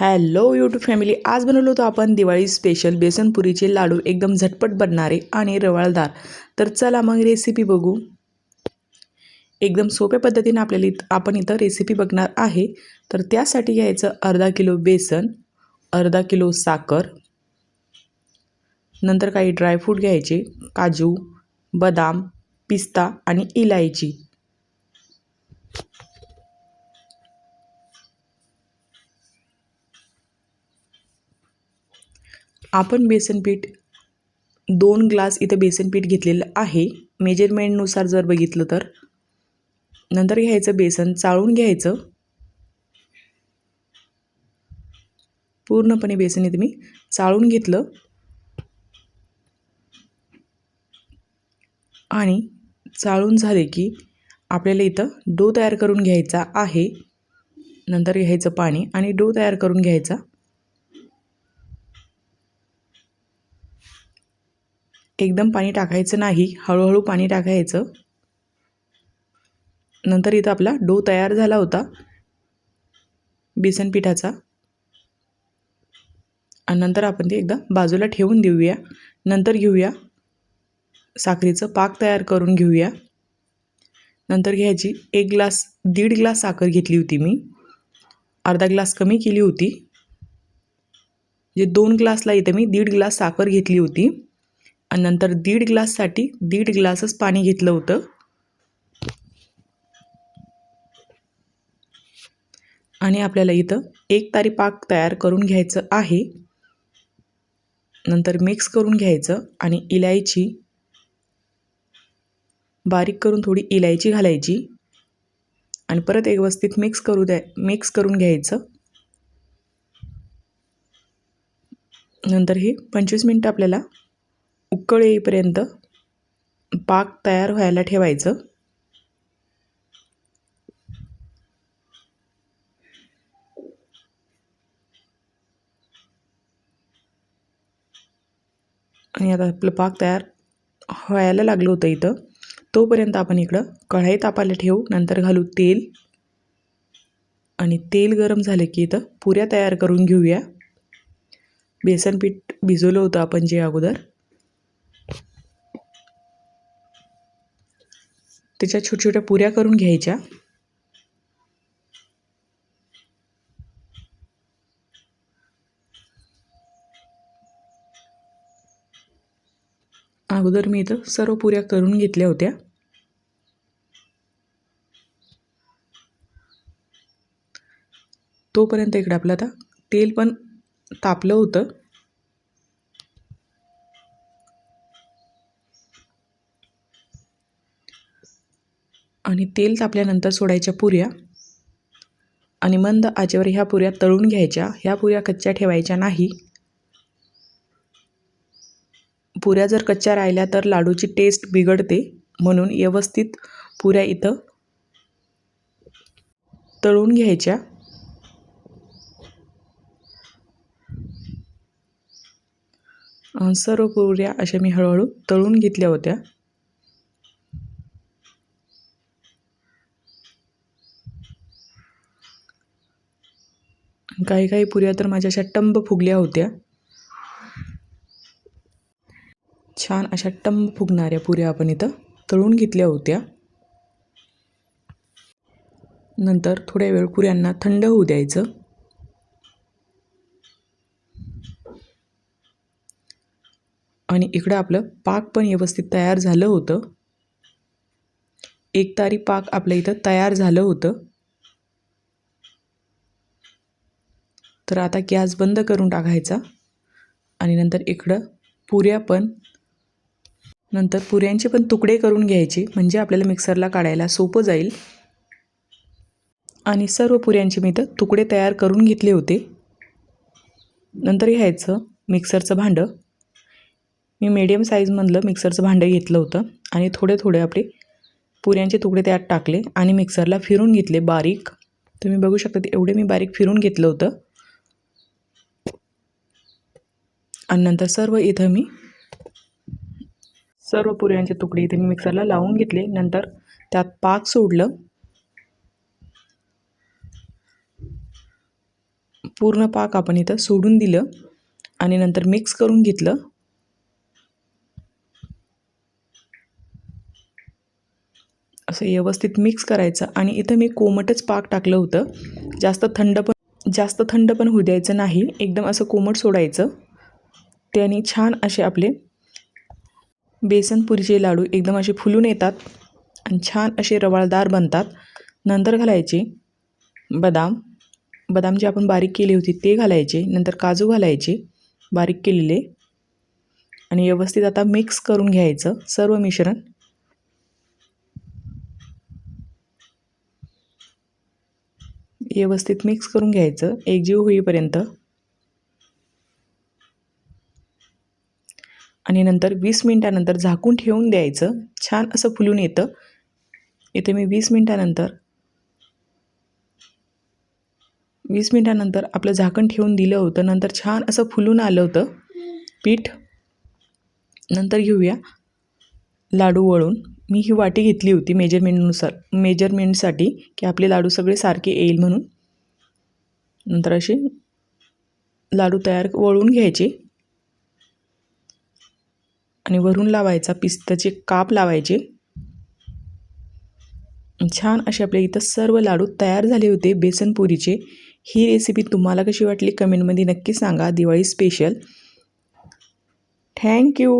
Hello YouTube family आज बनवलो होतो आपण दिवाळी स्पेशल बेसनपुरीचे लाडू एकदम झटपट बनणारे आणि रवाळदार. तर चला मग रेसिपी बघू. एकदम सोप्या पद्धतीने आपल्याला इथं आपण इथं रेसिपी बघणार आहे. तर त्यासाठी घ्यायचं अर्धा किलो बेसन अर्धा किलो साखर नंतर काही ड्रायफ्रूट घ्यायचे काजू बदाम पिस्ता आणि इलायची. आपण बेसनपीठ दोन ग्लास इथं बेसनपीठ घेतलेलं आहे. मेजरमेंटनुसार जर बघितलं तर. नंतर घ्यायचं बेसन चाळून घ्यायचं. पूर्णपणे बेसन इथं मी चाळून घेतलं. आणि चाळून झाले की आपल्याला इथं डो तयार करून घ्यायचा आहे. नंतर घ्यायचं पाणी आणि डो तयार करून घ्यायचा. एकदम पाणी टाकायचं नाही हळूहळू पाणी टाकायचं. नंतर इथं आपला डो तयार झाला होता बेसन पिठाचा. आणि नंतर आपण ते एकदा बाजूला ठेवून देऊया. नंतर घेऊया. साखरेचं पाक तयार करून घेऊया. नंतर घ्यायची एक ग्लास दीड ग्लास साखर घेतली होती मी. अर्धा ग्लास कमी केली होती. जे दोन ग्लासला इथे मी दीड ग्लास साखर घेतली होती. आणि नंतर दीड ग्लाससाठी दीड ग्लासच पाणी घेतलं होतं. आणि आपल्याला इथं एक तारी पाक तयार करून घ्यायचं आहे. नंतर मिक्स करून घ्यायचं आणि इलायची बारीक करून थोडी इलायची घालायची. आणि परत एक व्यवस्थित मिक्स करू द्या मिक्स करून घ्यायचं. नंतर हे पंचवीस मिनटं आपल्याला उकळ येईपर्यंत पाक तयार व्हायला ठेवायचं. आणि आता आपलं पाक तयार व्हायला लागलं होतं इथं. तोपर्यंत आपण इकडं कढाई तापायला ठेवू नंतर घालू तेल. आणि तेल गरम झालं की इथं पुऱ्या तयार करून घेऊया. बेसन पीठ भिजवलं होतं आपण जे अगोदर. त्याच्या छोट्या छोट्या पुऱ्या करून घ्यायच्या. अगोदर मी इथं सर्व पुऱ्या करून घेतल्या होत्या. तोपर्यंत इकडं आपलं आता तेल पण तापलं होतं. आणि तेल तापल्यानंतर सोडायच्या पुऱ्या आणि मंद आचेवर ह्या पुऱ्या तळून घ्यायच्या. ह्या पुऱ्या कच्च्या ठेवायच्या नाही. पुऱ्या जर कच्च्या राहिल्या तर लाडूची टेस्ट बिघडते. म्हणून व्यवस्थित पुऱ्या इथं तळून घ्यायच्या. सर्व पुऱ्या अशा मी हळूहळू तळून घेतल्या होत्या. काही काही पुऱ्या तर माझ्या अशा टंब फुगल्या होत्या. छान अशा टंब फुगणाऱ्या पुऱ्या आपण इथं तळून घेतल्या होत्या. नंतर थोड्या वेळ पुऱ्यांना थंड होऊ द्यायचं. आणि इकडं आपलं पाक पण व्यवस्थित तयार झालं होतं. एक तारी पाक आपल्या इथं तयार झालं होतं. तर आता गॅस बंद करून टाकायचा आणि नंतर इकडं पुऱ्या पण नंतर पुऱ्यांचे पण तुकडे करून घ्यायचे म्हणजे आपल्याला मिक्सरला काढायला सोपं जाईल. आणि सर्व पुऱ्यांचे मी इथं तुकडे तयार करून घेतले होते. नंतर घ्यायचं मिक्सरचं भांडं. मी मीडियम साईजमधलं मिक्सरचं भांडं घेतलं होतं आणि थोडे थोडे आपले पुऱ्यांचे तुकडे त्यात टाकले आणि मिक्सरला फिरून घेतले बारीक. तुम्ही बघू शकता एवढे मी बारीक फिरून घेतलं होतं. आणि नंतर सर्व इथं मी सर्व पुऱ्यांचे तुकडे इथे मी मिक्सरला लावून घेतले. नंतर त्यात पाक सोडलं. पूर्ण पाक आपण इथं सोडून दिलं आणि नंतर मिक्स करून घेतलं. असं व्यवस्थित मिक्स करायचं आणि इथं मी कोमटच पाक टाकलं होतं. जास्त थंड पण जास्त थंड पण होऊ द्यायचं नाही. एकदम असं कोमट सोडायचं. त्याने छान असे आपले बेसन पुरीचे लाडू एकदम असे फुलून येतात आणि छान असे रवाळदार बनतात. नंतर घालायचे बदाम. बदाम जे आपण बारीक केले होते ते घालायचे. नंतर काजू घालायचे बारीक केलेले. आणि व्यवस्थित आता मिक्स करून घ्यायचं सर्व मिश्रण. व्यवस्थित मिक्स करून घ्यायचं. एकजीव होईपर्यंत आणि नंतर वीस मिनटानंतर झाकून ठेवून द्यायचं. छान असं फुलून येतं. इथे मी वीस मिनटानंतर वीस मिनटानंतर आपलं झाकण ठेवून दिलं होतं. नंतर छान असं फुलून आलं होतं. पीठ नंतर घेऊया. लाडू वळून. मी ही वाटी घेतली होती मेजरमेंटनुसार मेजरमेंटसाठी की आपले लाडू सगळे सारखे येईल म्हणून. नंतर असे लाडू तयार वळून घ्यायचे. आणि वरून लावायचा पिस्ताचे काप लावायचे. छान असे आपल्या इथं सर्व लाडू तयार झाले होते बेसनपुरीचे ही रेसिपी तुम्हाला कशी वाटली कमेंटमध्ये नक्की सांगा. Diwali special thank you